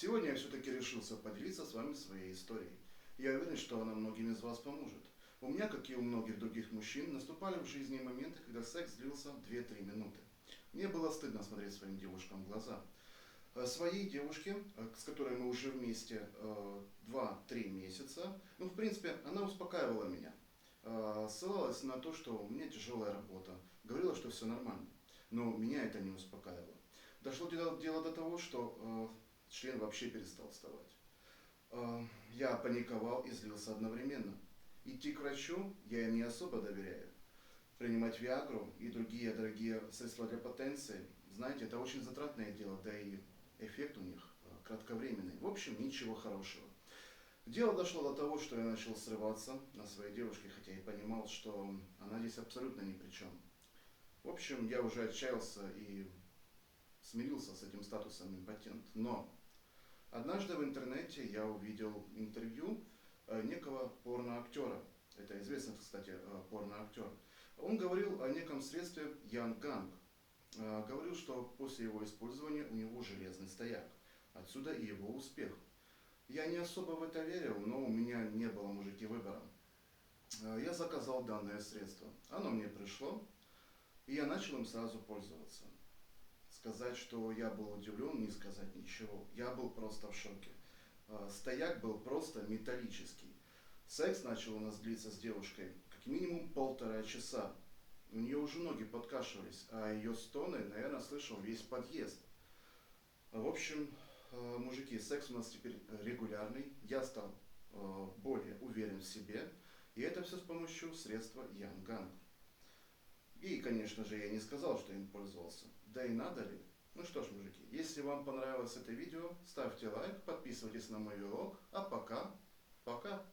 Сегодня я все-таки решился поделиться с вами своей историей. Я уверен, что она многим из вас поможет. У меня, как и у многих других мужчин, наступали в жизни моменты, когда секс длился 2-3 минуты. Мне было стыдно смотреть своим девушкам в глаза. Э, Своей девушке, э, с которой мы уже вместе э, 2-3 месяца, ну, в принципе, она успокаивала меня. Э, Ссылалась на то, что у меня тяжелая работа, говорила, что все нормально. Но меня это не успокаивало. Дошло дело, дело до того, что э, член вообще перестал вставать. Я паниковал и злился одновременно. Идти к врачу я им не особо доверяю. Принимать Виагру и другие дорогие средства для потенции, знаете, это очень затратное дело, да и эффект у них э, кратковременный. В общем, ничего хорошего. Дело дошло до того, что я начал срываться на своей девушке, хотя и понимал, что она здесь абсолютно ни при чем. В общем, я уже отчаялся и смирился с этим статусом импотент. Но однажды в интернете я увидел интервью э, некого порноактера. Это известный, кстати, э, порноактер. Он говорил о неком средстве Ян Ганг. Э, Говорил, что после его использования у него железный стояк. Отсюда и его успех. Я не особо в это верил, но у меня не было, мужики, выбора. Я заказал данное средство. Оно мне пришло, и я начал им сразу пользоваться. Сказать, что я был удивлен, не сказать ничего. Я был просто в шоке. Э, Стояк был просто металлический. Секс начал у нас длиться с девушкой как минимум полтора часа. У нее уже ноги подкашивались, а ее стоны, наверное, слышал весь подъезд. В общем, э, мужики, секс у нас теперь регулярный. Я стал э, более уверен в себе. И это все с помощью средства Янган. И, конечно же, я не сказал, что им пользовался. Да и надо ли? Ну что ж, мужики, если вам понравилось это видео, ставьте лайк, подписывайтесь на мой влог. А пока, пока.